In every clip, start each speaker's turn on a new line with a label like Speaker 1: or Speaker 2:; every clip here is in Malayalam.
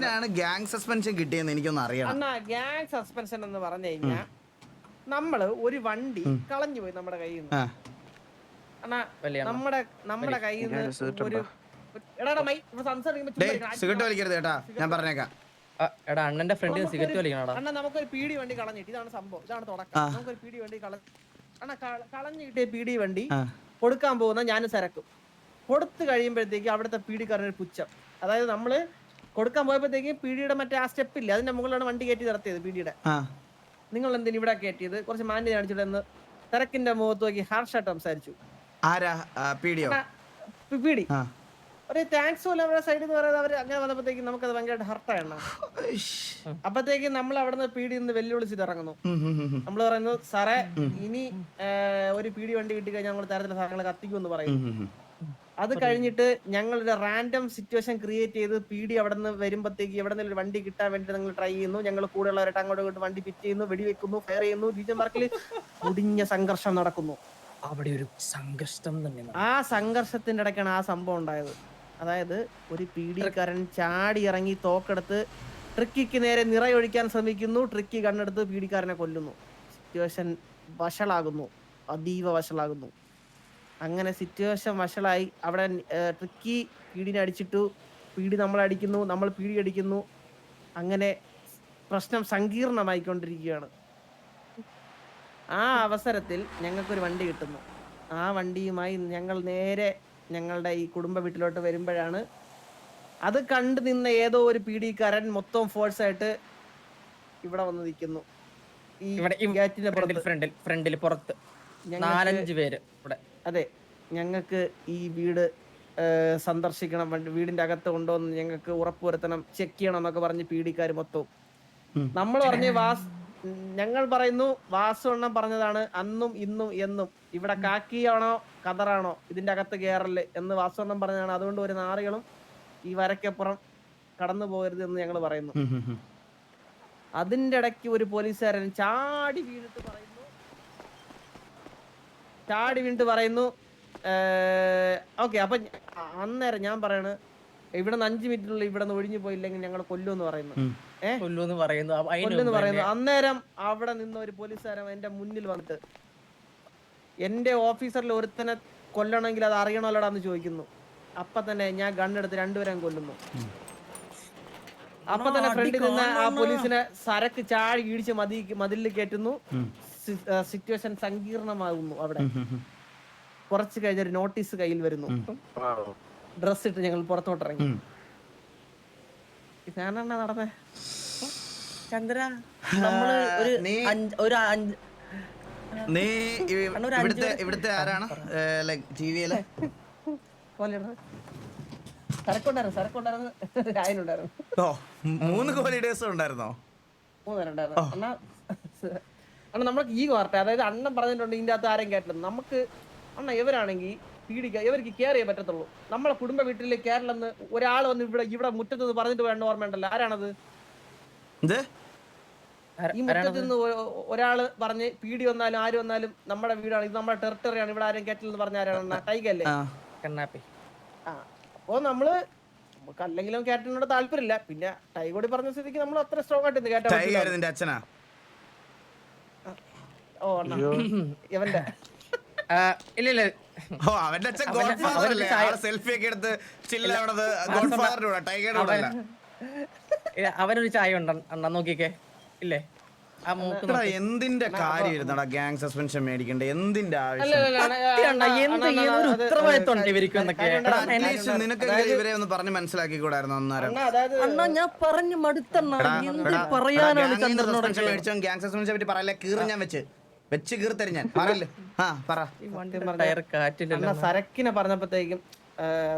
Speaker 1: എന്തിനാണ് ഗ്യാങ് സസ്പെൻഷൻ കിട്ടിയെന്ന് എനിക്കൊന്ന് അറിയണം?
Speaker 2: അണ്ണാ ഗ്യാങ് സസ്പെൻഷൻ എന്ന് പറഞ്ഞു കഴിഞ്ഞാൽ നമ്മൾ ഒരു വണ്ടി കളഞ്ഞു പോയി നമ്മുടെ കയ്യിൽ നിന്ന്. അണ്ണാ നമ്മുടെ നമ്മുടെ കയ്യിൽ നിന്ന് ഒരു
Speaker 1: സിഗരറ്റ് വലിക്കരുത് കേട്ടാ. ഞാൻ പറഞ്ഞേക്കാം.
Speaker 3: എടാ അണ്ണന്റെ ഫ്രണ്ടിൽ സിഗരറ്റ് വലിക്കണടാ.
Speaker 2: അണ്ണാ നമുക്കൊരു പീടി വണ്ടി കളഞ്ഞിട്ട് ഇതാണ് സംഭവം ഇതാണ് തുടക്കം. നമുക്കൊരു പീടി വണ്ടി കള അണ്ണാ കളഞ്ഞു കിട്ടിയ പീടി വണ്ടി കൊടുക്കാൻ പോകുന്ന ഞാനും സരക്കും. കൊടുത്തു കഴിയുമ്പോഴത്തേക്ക് അവിടുത്തെ പീഡിക്കാരനൊരു പുച്ഛം. അതായത് നമ്മൾ കൊടുക്കാൻ പോയപ്പോഴത്തേക്ക് പീടിയുടെ മറ്റേ ആ സ്റ്റെപ്പ് ഇല്ല അതിന്റെ മുകളിലാണ് വണ്ടി കയറ്റി നിർത്തിയത് പീടിയുടെ. നിങ്ങൾ എന്തിനു ഇവിടെ കയറ്റിയത്? കുറച്ച് മാന്യത കാണിച്ചിട്ട് എന്ന് തിരക്കിന്റെ മുഖത്ത് നോക്കി ഹാർഷായിട്ട് സംസാരിച്ചു.
Speaker 1: ആരാ?
Speaker 2: പീടി. ഒരു താങ്ക്സ് പോലെ അവരുടെ സൈഡിൽ നിന്ന് പറയുന്നത് അവർ അങ്ങനെ വന്നപ്പോഴത്തേക്ക് നമുക്കത് ഭയങ്കരമായിട്ട് ഹർട്ടാണ് അപ്പത്തേക്ക് നമ്മൾ അവിടെ നിന്ന് പീടി നിന്ന് വെല്ലുവിളിച്ചിട്ട് ഇറങ്ങുന്നു. നമ്മൾ പറയുന്നു സാറേ ഇനി ഒരു പീടി വണ്ടി കിട്ടി കഴിഞ്ഞാൽ നമ്മൾ തരത്തിലെ സാധനങ്ങൾ
Speaker 1: കത്തിക്കും എന്ന് പറയുന്നു.
Speaker 2: അത് കഴിഞ്ഞിട്ട് ഞങ്ങൾ ഒരു റാൻഡം സിറ്റുവേഷൻ ക്രിയേറ്റ് ചെയ്ത് പി ഡി അവിടെ നിന്ന് വരുമ്പോഴത്തേക്ക് എവിടെ നിന്ന് ഒരു വണ്ടി കിട്ടാൻ വേണ്ടി നിങ്ങൾ ട്രൈ ചെയ്യുന്നു. ഞങ്ങൾ കൂടെയുള്ളവരായിട്ട് അങ്ങോട്ട് ഇങ്ങോട്ട് വണ്ടി പിറ്റ് ചെയ്യുന്നു വെടിവെക്കുന്നു ഫയർ ചെയ്യുന്നു. റീജൻ പാർക്കിൽ മുടിഞ്ഞ സംഘർഷം നടക്കുന്നു.
Speaker 3: അവിടെ ഒരു സംഘർഷം തന്നെ
Speaker 2: ആ സംഘർഷത്തിന്റെ ഇടയ്ക്കാണ് ആ സംഭവം ഉണ്ടായത്. അതായത് ഒരു പി ഡിക്കാരൻ ചാടി ഇറങ്ങി തോക്കെടുത്ത് ട്രിക്കിക്ക് നേരെ നിറയൊഴിക്കാൻ ശ്രമിക്കുന്നു. ട്രിക്കി കണ്ണെടുത്ത് പി ഡിക്കാരനെ കൊല്ലുന്നു. സിറ്റുവേഷൻ വഷളാകുന്നു. അതീവ വഷളാകുന്നു. അങ്ങനെ സിറ്റുവേഷൻ വഷളായി. അവിടെ ട്രിക്കി പീഡിനെ അടിച്ചിട്ടു. പീഡി നമ്മൾ അടിക്കുന്നു നമ്മൾ പീഡി അടിക്കുന്നു. അങ്ങനെ പ്രശ്നം സങ്കീർണമായിക്കൊണ്ടിരിക്കുകയാണ്. ആ അവസരത്തിൽ ഞങ്ങൾക്കൊരു വണ്ടി കിട്ടുന്നു. ആ വണ്ടിയുമായി ഞങ്ങൾ നേരെ ഞങ്ങളുടെ ഈ കുടുംബ വീട്ടിലോട്ട് വരുമ്പോഴാണ് അത് കണ്ടു നിന്ന ഏതോ ഒരു പീഡിക്കാരൻ മൊത്തം ഫോഴ്സ് ആയിട്ട് ഇവിടെ വന്ന് നിൽക്കുന്നു. ഈ ഗേറ്റിന്റെ
Speaker 3: ഫ്രണ്ടിൽ ഫ്രണ്ടിൽ പുറത്ത്. നാലഞ്ച് പേര് ഇവിടെ.
Speaker 2: അതെ ഞങ്ങൾക്ക് ഈ വീട് സന്ദർശിക്കണം വീടിന്റെ അകത്ത് കൊണ്ടുവന്ന് ഞങ്ങൾക്ക് ഉറപ്പുവരുത്തണം ചെക്ക് ചെയ്യണം എന്നൊക്കെ പറഞ്ഞ് പീഡിക്കാർ മൊത്തവും. നമ്മൾ പറഞ്ഞ് വാസ് ഞങ്ങൾ പറയുന്നു വാസു എണ്ണം പറഞ്ഞതാണ് അന്നും ഇന്നും എന്നും. ഇവിടെ കാക്കിയാണോ കതറാണോ ഇതിന്റെ അകത്ത് കയറൽ എന്ന് വാസു എണ്ണം പറഞ്ഞതാണ്. അതുകൊണ്ട് ഒരു നാറികളും ഈ വരക്കപ്പുറം കടന്നു പോകരുത് എന്ന് ഞങ്ങൾ പറയുന്നു. അതിന്റെ ഇടയ്ക്ക് ഒരു പോലീസുകാരൻ ചാടി വീണിട്ട് പറയുന്നു. ചാടി വീണ്ടും പറയുന്നു ഓക്കെ അപ്പൊ അന്നേരം ഞാൻ പറയണ് ഇവിടെ നിന്ന് അഞ്ചു മിനിറ്റിനുള്ളിൽ ഇവിടെ നിന്ന് ഒഴിഞ്ഞു പോയില്ലെങ്കിൽ ഞങ്ങൾ കൊല്ലുമെന്ന് പറയുന്നു.
Speaker 1: ഉം.
Speaker 2: ഏ?
Speaker 3: പറയുന്നു.
Speaker 2: കൊല്ലുന്ന് പറയുന്നു. അന്നേരം അവിടെ നിന്ന് ഒരു പോലീസുകാരൻ എന്റെ മുന്നിൽ വന്നിട്ട് എന്റെ ഓഫീസറിൽ ഒരുത്തനെ കൊല്ലണമെങ്കിൽ അത് അറിയണമല്ലോടാന്ന് ചോദിക്കുന്നു. അപ്പൊ തന്നെ ഞാൻ ഗണ്ണെടുത്ത് രണ്ടുപേരും കൊല്ലുന്നു. അപ്പൊ തന്നെ ഫ്രണ്ടിൽ നിന്ന് ആ പോലീസിനെ സരക്ക് ചാഴി ഇടിച്ച് മതി മതിലിൽ കയറ്റുന്നു. സിറ്റുവേഷൻ സങ്കീർണമാകുന്നു അവിടെ. കുറച്ച് കഴിഞ്ഞ ഒരു നോട്ടീസ് കയ്യിൽ വരുന്നു. ഡ്രസ് ഇട്ട് ഞങ്ങൾ പുറത്തോട്ട് ഇറങ്ങി. ഇതാണ് നടന്നേ.
Speaker 3: ചന്ദ്ര നമ്മൾ ഒരു ഒരു അഞ്ച്.
Speaker 1: നീ ഇവിടുത്തെ ഇവിടുത്തെ ആരാണ്? ലൈക് ടി വിയിലെ? മൂന്ന് ഹോളിഡേസ് ഉണ്ടായിരുന്നോ?
Speaker 2: മൂന്നുപേരുണ്ടായിരുന്നു അണ്ണ അണ്ണ നമ്മൾക്ക് ഈ വാർത്ത അതായത് അണ്ണൻ പറഞ്ഞിട്ടുണ്ട് ഇതിന്റെ അകത്ത് ആരെയും കേട്ടില്ല. നമുക്ക് അണ്ണ ഇവരാണെങ്കിൽ പീഡിക്ക ഇവർക്ക് കെയർ ചെയ്യാൻ പറ്റത്തുള്ളൂ. നമ്മളെ കുടുംബ വീട്ടിൽ കേരളം ഒരാൾ വന്ന് ഇവിടെ ഇവിടെ മുറ്റത്ത് നിന്ന് പറഞ്ഞിട്ട് വേണ്ട ഓർമ്മയുണ്ടല്ലോ. ആരാണത്? ഈ മുറ്റത്ത് നിന്ന് ഒരാൾ ഒരാൾ പറഞ്ഞ് പീടി വന്നാലും ആര് വന്നാലും നമ്മുടെ വീടാണ്. ഇത് നമ്മുടെ ടെറിട്ടറിയാണ് ഇവിടെ ആരും കേറ്റില്ലെന്ന് പറഞ്ഞ ആരാണ് ടൈഗല്ലേ
Speaker 1: ആ.
Speaker 3: കണ്ണാപ്പി.
Speaker 2: ആ. അപ്പോ നമ്മൾ നമുക്ക് അല്ലെങ്കിലും ക്യാപ്റ്റനോട് താല്പര്യമില്ല. പിന്നെ ടൈഗോടി പറഞ്ഞ സ്ഥിതിക്ക് നമ്മൾ അത്ര സ്ട്രോങ് ആയിട്ട് കേട്ടോ
Speaker 1: കേട്ടാ അച്ഛനാ?
Speaker 2: ഓ അണ്ണാ ഇവന്റെ.
Speaker 3: ആ, ഇല്ല ഇല്ല
Speaker 1: ഓ അവന്റെ അച്ഛൻ ഗോഡ് ഫാദർ അല്ലേ? സെൽഫി ഒക്കെ എടുത്ത് ഗോഡ് ഫാദറിന്റെ കൂടെ ടൈഗറുടെ കൂടെ അല്ല?
Speaker 3: അവനൊരു ചായ ഉണ്ട് അണ്ണ നോക്കിക്കേ. ഇല്ലേ? ആ മൂക്ക്
Speaker 1: എന്തിന്റെ കാര്യം ഇരുന്നടാ ഗ്യാങ് സസ്പെൻഷൻ മേടിക്കണ്ടേ? എന്തിന്റെ ആവശ്യം?
Speaker 2: ഉണ്ടായിരുന്നു.
Speaker 1: ഇവരെ ഒന്ന് പറഞ്ഞ് മനസ്സിലാക്കി കൂടായിരുന്നു അന്നേരം?
Speaker 2: അണ്ണാ, അതായത്
Speaker 3: അണ്ണാ ഞാൻ പറഞ്ഞു മടുത്തണ്ണ. പറയാനാണ്
Speaker 1: ഗ്യാങ് സസ്പെൻഷനെ പറ്റി പറയല്ലേ? കീറി ഞാൻ വെച്ച്. വെച്ച് കീർത്തരി ഞാൻ. പറയല്ലേ? ആ പറ.
Speaker 2: അണ്ണാ സരക്കിനെ പറഞ്ഞപ്പോഴത്തേക്കും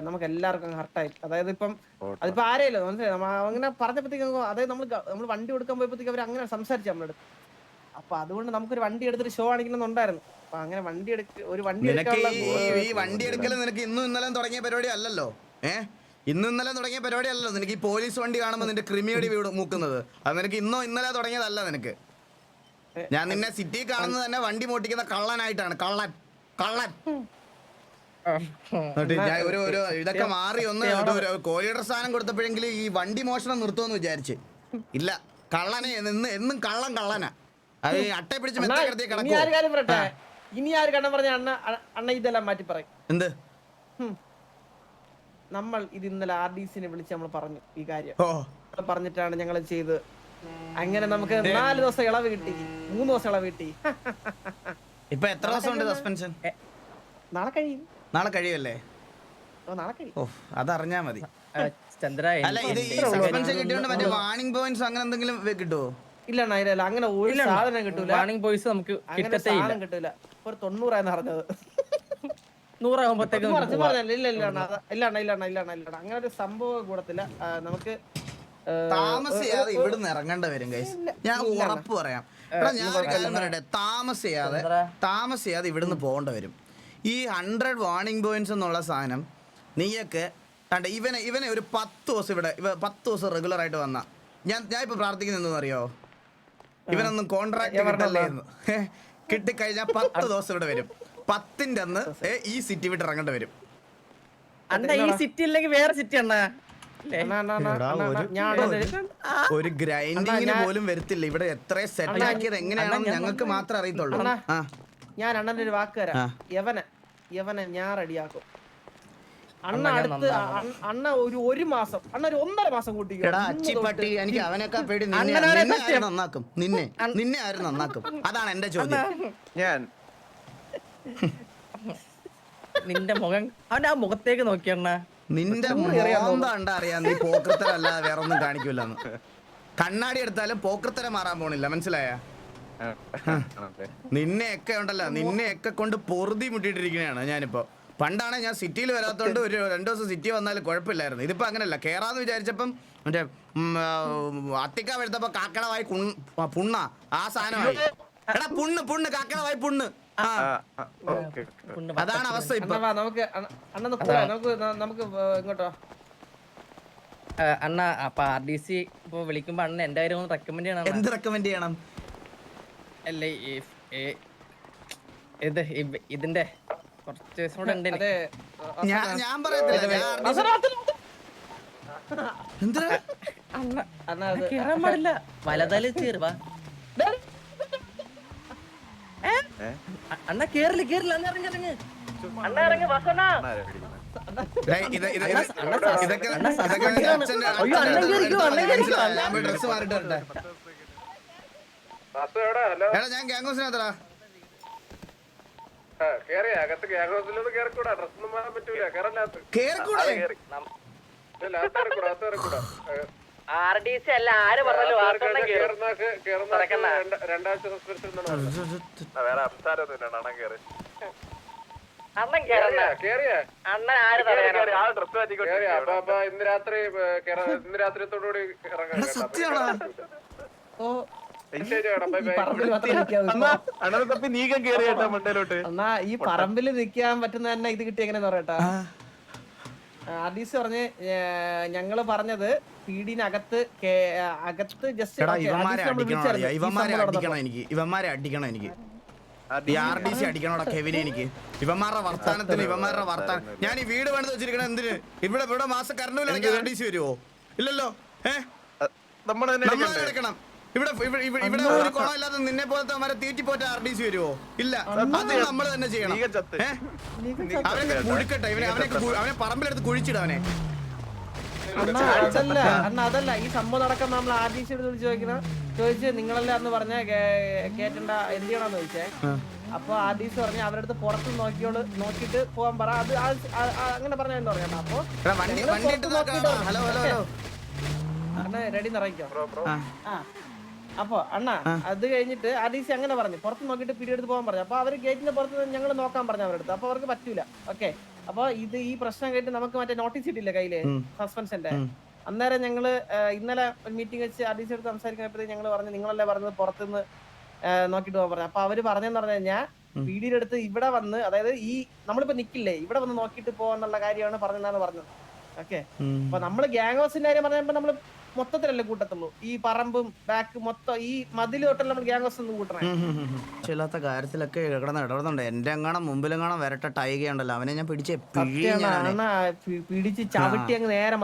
Speaker 2: നമുക്ക് എല്ലാവർക്കും ഹർട്ടായി അതായത് ഇപ്പം അതിപ്പോ ആരെയല്ലോ? മനസ്സിലായി? നമ്മ അങ്ങനെ പറഞ്ഞപ്പോഴത്തേക്കും അതായത് നമ്മൾ നമ്മൾ വണ്ടി കൊടുക്കാൻ പോയപ്പോഴത്തേക്ക് അവർ അങ്ങനെ സംസാരിച്ചു നമ്മളെടുത്ത് അപ്പൊ അതുകൊണ്ട് നമുക്കൊരു വണ്ടി എടുത്തൊരു ഷോ കാണിക്കണമെന്നുണ്ടായിരുന്നു അപ്പൊ അങ്ങനെ വണ്ടി എടുക്ക ഒരു വണ്ടി
Speaker 1: ഈ വണ്ടി എടുക്കൽ നിനക്ക് ഇന്നും ഇന്നലെ തുടങ്ങിയ പരിപാടി അല്ലല്ലോ? ഏ? ഇന്നും ഇന്നലെ തുടങ്ങിയ പരിപാടി അല്ലല്ലോ? നിനക്ക് ഈ പോലീസ് വണ്ടി കാണുമ്പോൾ നിന്റെ ക്രിമിയടി വീട് മൂക്കുന്നത്. അത് നിനക്ക് ഇന്നോ ഇന്നലെ തുടങ്ങിയതല്ല നിനക്ക്. ഞാൻ നിന്നെ സിറ്റി കാണുന്നത് തന്നെ വണ്ടി മോട്ടിക്കുന്ന കള്ളനായിട്ടാണ്. കള്ളൻ. കള്ളൻ. ഞാൻ ഒരു ഒരു ഇതൊക്കെ മാറി ഒന്ന് കോഴിയുടെ സ്ഥാനം കൊടുത്തപ്പോഴെങ്കിലും ഈ വണ്ടി മോഷണം നിർത്തുമെന്ന് വിചാരിച്ച്. ഇല്ല. കള്ളനെ നിന്ന് എന്നും കള്ളൻ കള്ളനാ. അത് അട്ടെ അട്ടയെ പിടിച്ച് മെത്തകൃതി
Speaker 2: ഇനി ആര് കണ്ണം പറഞ്ഞ അണ്ണ അണ്ണ ഇതെല്ലാം മാറ്റി പറയും.
Speaker 1: എന്ത്?
Speaker 2: നമ്മൾ ഇത് ഇന്നലെ ആർ ഡി സിനെ വിളിച്ച് നമ്മൾ പറഞ്ഞു ഈ കാര്യം. പറഞ്ഞിട്ടാണ് ഞങ്ങൾ ചെയ്ത് അങ്ങനെ നമുക്ക് നാല് ദിവസം ഇളവ് കിട്ടി. മൂന്ന് ദിവസം ഇളവ് കിട്ടി.
Speaker 1: ഇപ്പൊ എത്ര ദിവസം ഉണ്ട് സസ്പെൻഷൻ
Speaker 2: നാളെ കഴിയും.
Speaker 1: നാളെ കഴിയുമല്ലേ?
Speaker 2: ഓ നാളെ കഴിയും.
Speaker 1: ഓ അതറിഞ്ഞാ മതി.
Speaker 3: ചന്ദ്ര
Speaker 1: അല്ല ഇത് ഈ സസ്പെൻഷൻ കിട്ടിയോണ്ട് മറ്റേ വാണിംഗ് പോയിന്റ്സ് അങ്ങനെ എന്തെങ്കിലും കിട്ടുവോ?
Speaker 2: ഇല്ല അണ്ണാ ഇല്ല. അങ്ങനെ ഒരു സാധനം കിട്ടൂല.
Speaker 3: വാണിംഗ് പോയിന്റ്സ് നമുക്ക്
Speaker 2: അങ്ങനെ
Speaker 3: കിട്ടത്തേ ഇല്ല.
Speaker 2: കിട്ടൂല. ഒരു തൊണ്ണൂറായെന്ന് അറിഞ്ഞത്
Speaker 3: നൂറാകുമ്പോഴത്തേക്കും
Speaker 2: ഇല്ല ഇല്ല അണ്ണാ ഇല്ല അണ്ണാ ഇല്ല അണ്ണാ ഇല്ല ഇല്ല. അങ്ങനെ ഒരു സംഭവം കൂടത്തില്ല. നമുക്ക്
Speaker 1: താമസിയാതെ ഇവിടുന്ന് ഇറങ്ങേണ്ട വരും ഗൈസ് ഞാൻ ഉറപ്പ് പറയാം. എടാ ഞാൻ ഒരു കാര്യം പറയട്ടെ. താമസിയാതെ താമസിയാതെ ഇവിടുന്ന് പോകേണ്ട വരും. ഈ ഹൺഡ്രഡ് വാർണിംഗ് പോയിന്റ്സ് എന്നുള്ള സാധനം നീയൊക്കെ കണ്ട ഇവനെ ഇവനെ ഒരു പത്ത് ദിവസം ഇവിടെ ഇവ പത്ത് ദിവസം റെഗുലർ ആയിട്ട് വന്ന. ഞാൻ ഞാൻ ഇപ്പൊ പ്രാർത്ഥിക്കുന്നതെന്ന് അറിയോ ഇവനൊന്നും കോൺട്രാക്ട് കിട്ടല്ലേ എന്ന്. കിട്ടിക്കഴിഞ്ഞാൽ പത്ത് ദിവസം ഇവിടെ വരും. പത്തിന്റെ അന്ന് ഈ സിറ്റി വിട്ട് ഇറങ്ങേണ്ടി വരും.
Speaker 3: അണ്ണ ഈ സിറ്റി ഇല്ലെങ്കിൽ വേറെ സിറ്റി അണ്ണ.
Speaker 1: ഒരു-
Speaker 2: ഞാൻ അണ്ണന്റെ-
Speaker 1: ഒരു ഗ്രൈൻഡിങ്ങിന് പോലും വരത്തില്ല. ഇവിടെ എത്ര സെറ്റ് ആക്കിയത് എങ്ങനെയാണെന്ന് ഞങ്ങൾക്ക് മാത്രം അറിയത്തുള്ളൂ.
Speaker 2: ഞാൻ അണ്ണന്റെ ഒരു വാക്ക് തരാം. യവന യവനെ ഞാൻ റെഡിയാക്കും. അണ്ണ അടുത്ത് അണ്ണ- ഒരു ഒരു മാസം അണ്ണ ഒരു ഒന്നര മാസം തൊട്ട്
Speaker 1: എനിക്ക് അവനൊക്കെ പേടി. നന്നാക്കും? നിന്നെ നിന്നെ ആരും നന്നാക്കും? അതാണ് എന്റെ ചോദ്യം.
Speaker 4: ഞാൻ.
Speaker 3: നിന്റെ മുഖം അവന്റെ ആ മുഖത്തേക്ക് നോക്കിയണ്ണ
Speaker 1: നിന്റെ മോന്ത കണ്ടാ അറിയാം നീ പോക്കൃത്തരം അല്ലാതെ വേറെ ഒന്നും കാണിക്കൂലെന്ന്. കണ്ണാടി എടുത്താലും പോക്കൃത്തരം മാറാൻ പോണില്ല മനസ്സിലായ?
Speaker 4: നിന്നെ
Speaker 1: ഒക്കെ ഉണ്ടല്ല നിന്നെ ഒക്കെ കൊണ്ട് പൊറുതി മുട്ടിയിട്ടിരിക്കുകയാണ് ഞാനിപ്പോ. പണ്ടാണ് ഞാൻ സിറ്റിയിൽ വരാത്തോണ്ട് ഒരു രണ്ടു ദിവസം സിറ്റി വന്നാൽ കുഴപ്പമില്ലായിരുന്നു. ഇതിപ്പോ അങ്ങനെയല്ല കേറാന്ന് വിചാരിച്ചപ്പം മറ്റേ അത്തിക്കാവ് എടുത്തപ്പോ കാക്കടവായി പുണ്ണ ആ സാധനമായി. എടാ പുണ്ണ് പുണ്ണ് കാക്കടവായി പുണ്ണ്. അതാണ് അവസ്ഥ ഇപ്പൊ.
Speaker 2: നമുക്ക് അണ്ണ അണ്ണ നമുക്ക് നമുക്ക് ഇങ്ങോട്ടോ.
Speaker 3: അണ്ണ അപ്പൊ ആർ ഡി സി ഇപ്പൊ വിളിക്കുമ്പോ അണ്ണ എന്റെ കാര്യം ഒന്ന് റെക്കമെൻഡ് ചെയ്യണം.
Speaker 1: എന്ത് റെക്കമെൻഡ് ചെയ്യണം?
Speaker 3: അല്ല ഇത് ഇതിന്റെ കുറച്ച് ദിവസം കൂടെ ഉണ്ട്
Speaker 1: ഞാൻ ഞാൻ പറയത്തില്ല ഞാൻ എന്തിനാ
Speaker 3: അണ്ണ
Speaker 2: അണ്ണ
Speaker 3: കേറാൻ പാടില്ല. വലതാൽ ചേരുവാ അണ്ണ കേറില്ല കേറില്ല അണ്ണ ഇറങ്ങി ഇറങ്ങി. അണ്ണ ഇറങ്ങി
Speaker 1: അച്ഛന്റെ
Speaker 3: അയ്യോ, അണ്ണൻ കേറിക്കോ, അണ്ണൻ കേറിക്കോ.
Speaker 1: ഡ്രസ് മാറിട്ട് വരട്ടെ. എടാ ഞാൻ ഗ്യാങ് ഹൗസിനകത്തടാ
Speaker 5: കേറിയ അകത്ത് ഗ്യാങ് ഹൗസിലൊന്നും കേറിക്കൂടാ. ഡ്രസ്സൊന്നും മാറാൻ പറ്റൂല. കേറല്ലാത്ത
Speaker 1: കേറിക്കൂടെ?
Speaker 5: ലാസ്റ്റ് ഇറക്കൂടാ അകത്ത് ഇറക്കൂടാ
Speaker 3: ആർ ഡി സി അല്ല ആര് പറഞ്ഞാലും
Speaker 4: അണ്ണൻ
Speaker 5: ഇന്ന് രാത്രി കേറ- ഇന്ന് ഇറങ്ങാം
Speaker 2: ഈ പറമ്പിൽ നിക്കാൻ പറ്റുന്ന തന്നെ ഇത് കിട്ടി എങ്ങനെ പറയട്ടാ ആദീസ് പറഞ്ഞ് ഞങ്ങൾ പറഞ്ഞത് പീഡിനകത്ത് അകത്ത് ജസ്റ്റ്
Speaker 1: ഇവന്മാരെ അടിക്കണം ഇവന്മാരെ അടിക്കണം എനിക്ക്? ഇവന്മാരെ അടിക്കണം എനിക്ക്? ഈ ആർ ഡി സി അടിക്കണോടാ കെവിനെ എനിക്ക്? ഇവന്മാരുടെ വർത്താനത്തിന് ഇവന്മാരുടെ വർത്താനം ഞാൻ ഈ വീട് പണിത് വെച്ചിരിക്കണ എന്തിന്? ഇവിടെ ഇവിടെ മാസം കറണ്ട് ആർ ഡി സി വരുമോ ഇല്ലല്ലോ ഏഹ്
Speaker 4: നമ്മൾ
Speaker 1: എടുക്കണം ഇവിടെ ഇവിടെ- ഒരു കുളമില്ലാതെ നിന്നെ പോലത്തെ അവരെ തീറ്റി പോറ്റ ആർ ഡി സി വരുമോ ഇല്ല. അത് നമ്മൾ തന്നെ ചെയ്യണം. അവനെ കുഴിക്കട്ടെ ഇവനെ അവനൊക്കെ അവനെ പറമ്പിലെടുത്ത് കുഴിച്ചിട അവനെ.
Speaker 2: അണ്ണാ അതല്ല. അണ്ണ അതല്ല. ഈ സംഭവം നടക്കാൻ നമ്മൾ ആദീസ് എടുത്ത് വിളിച്ചു ചോദിക്കണ. ചോദിച്ച് നിങ്ങളല്ലേ അന്ന് പറഞ്ഞ കേട്ടണ്ട എന്ത് ചെയ്യണമെന്ന് ചോദിച്ചേ. അപ്പൊ ആദീസ് പറഞ്ഞ അവരുടെ അടുത്ത് പുറത്ത് നോക്കിയോൾ നോക്കിട്ട് പോവാൻ പറ. അത് അങ്ങനെ പറഞ്ഞ എന്താ പറയാ? അപ്പൊ പുറത്ത് അണ്ണ റെഡി നിറയ്ക്കോ
Speaker 1: ആ.
Speaker 2: അപ്പൊ അണ്ണാ അത് കഴിഞ്ഞിട്ട് ആദീസി അങ്ങനെ പറഞ്ഞു. പുറത്ത് നോക്കിയിട്ട് പിടിയെടുത്ത് പോകാൻ പറഞ്ഞു. അപ്പൊ അവർ ഗേറ്റിന്റെ പുറത്ത് ഞങ്ങൾ നോക്കാൻ പറഞ്ഞു അവരുടെ അടുത്ത്. അപ്പൊ അവർക്ക് പറ്റൂല. ഓക്കെ. അപ്പൊ ഇത് ഈ പ്രശ്നം കേട്ട് നമുക്ക് മറ്റേ നോട്ടീസ് ഇട്ടില്ല കയ്യിൽ? സസ്പെൻഷന്റെ അന്നേരം ഞങ്ങൾ ഇന്നലെ ഒരു മീറ്റിംഗ് വെച്ച് ആദീസി എടുത്ത് സംസാരിക്കുന്നപ്പോഴത്തേക്ക് ഞങ്ങൾ പറഞ്ഞു നിങ്ങളല്ലേ പറഞ്ഞത് പുറത്തുനിന്ന് നോക്കിട്ട് പോകാൻ പറഞ്ഞു. അപ്പൊ അവർ പറഞ്ഞെന്ന് പറഞ്ഞു കഴിഞ്ഞാൽ പീഡിയുടെ അടുത്ത് ഇവിടെ വന്ന് അതായത് ഈ നമ്മളിപ്പോ നിക്കില്ലേ ഇവിടെ വന്ന് നോക്കിയിട്ട് പോവാന്നുള്ള കാര്യമാണ് പറഞ്ഞതെന്നാണ് പറഞ്ഞത്. ഓക്കെ. അപ്പൊ നമ്മൾ ഗ്യാങ് ഹൗസിന്റെ കാര്യം പറഞ്ഞപ്പോ നമ്മൾ മൊത്തത്തിലല്ലേ കൂട്ടത്തുള്ളൂ. ഈ പറമ്പും ബാക്ക് മൊത്തം ഈ മതിൽ തൊട്ടല്ല നമ്മൾ ഗ്യാങ് ഒന്നും കൂട്ടണേ.
Speaker 1: ചില്ലാത്ത കാര്യത്തിലൊക്കെ കിടന്ന് ഇടപെടുന്നുണ്ട്. എന്റെ എങ്ങാണം മുമ്പിലെങ്ങാണം വരട്ടെ ടൈഗ ഉണ്ടല്ലോ. അവനെ ഞാൻ പിടിച്ച്
Speaker 2: പിടിച്ച് ചവിട്ടി അങ്ങ് നേരെ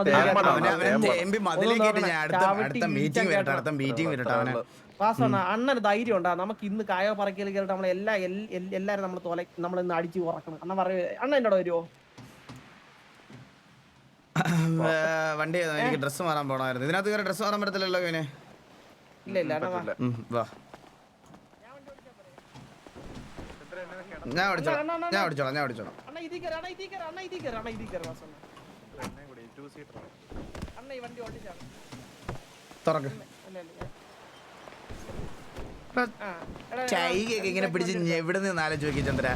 Speaker 2: അണ്ണന് ധൈര്യം ഉണ്ടാ? നമുക്ക് ഇന്ന് കായോ പറക്കൽ കയറിട്ട് നമ്മളെ എല്ലാ എല്ലാരും നമ്മൾ തോല നമ്മൾ ഇന്ന് അടിച്ച് ഉറക്കണം. അണ്ണ പറയൂ. അണ്ണ എന്നോട് വരുമോ
Speaker 1: വണ്ടി? എനിക്ക് ഡ്രസ്സ് മാറാൻ പോണായിരുന്നു ഇതിനകത്ത് കയറി ഡ്രസ്സ് മാറാൻ പറ്റത്തില്ലല്ലോ ഇവനെ.
Speaker 2: വാ.
Speaker 1: ഞാൻ ഓടിച്ചോളാം. ഞാൻ ഓടിച്ചോളാം ഞാൻ ഓടിച്ചോളാം. തുറക്ക്. ചൈകൊക്കെ ഇങ്ങനെ പിടിച്ച് എവിടെ നിന്ന് ആലോചിച്ച് നോക്കി ചന്ദ്ര?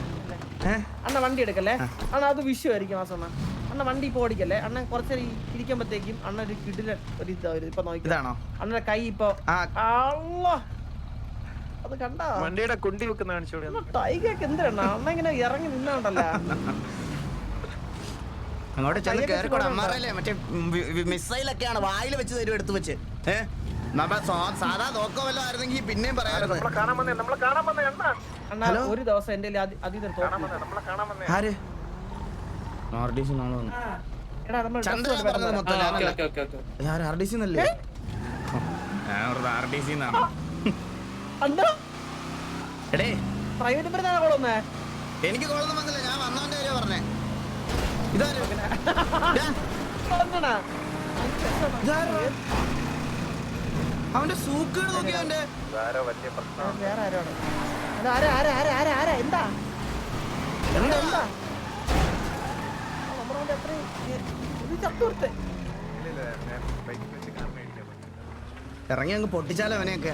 Speaker 2: അണ്ണ വണ്ടി എടുക്കല്ലേ? അണ്ണ അത് വിഷു ആയിരിക്കും ആ വാസണ്ണ അണ്ണ വണ്ടി ഇപ്പൊ ഓടിക്കല്ലേ? അണ്ണൻ കുറച്ച് ഇരിക്കുമ്പോഴത്തേക്കും അണ്ണ ഒരു കിടില ഒരു ഇപ്പൊ നോക്കി
Speaker 1: ഇതാണോ?
Speaker 2: അണ്ണന്റെ കൈ ഇപ്പൊ. അത് കണ്ടാ?
Speaker 4: വണ്ടിയുടെ കുണ്ടി വെക്കുന്ന കാണിച്ചു
Speaker 2: ടൈഗൊക്കെ എന്തിനാ അണ്ണ? ഇങ്ങനെ ഇറങ്ങി നിന്നാണ്ടല്ലോ.
Speaker 1: അങ്ങോട്ട് ചെന്ന്? അമ്മാറല്ലേ മറ്റേ മിസൈലൊക്കെയാണ്. വായിൽ വെച്ച് തരും എടുത്തു വെച്ച്. ഏഹ് സാധാ നോക്കോ വല്ലോ ആയിരുന്നെങ്കിൽ പിന്നെയും പറയാറുണ്ട്
Speaker 4: നമ്മളെ കാണാൻ വന്നേ നമ്മളെ കാണാൻ വന്നേ എണ്ണ
Speaker 2: അണ്ണ ഒരു ദിവസം എന്റെ അതിഥി
Speaker 4: കാണാൻ നമ്മളെ കാണാൻ വന്നേ.
Speaker 1: ആര്? ആർ ഡി സി നാളെ വന്നു.
Speaker 2: എടാ നമ്മൾ
Speaker 1: ഞാൻ എന്നല്ലേ ഒരു എന്നാണ് എടേ.
Speaker 2: പ്രൈവറ്റ്
Speaker 1: എനിക്ക് കോളൊന്നും വന്നില്ല ഞാൻ വന്നവന്റെ കാര്യം പറഞ്ഞേ? അവന്റെ സൂക്കേട് നോക്കി അവന്റെ
Speaker 4: ആരോ വലിയ പ്രശ്നം
Speaker 2: വേറെ ആരാണ് അത് ആരാ ആരാ ആരാ ആരാ ആരാ എന്താ? എന്താ? ഇത് ചത്തുർത്തെ
Speaker 1: ഇറങ്ങി അങ്ങ് പൊട്ടിച്ചാലോ അവനെയൊക്കെ?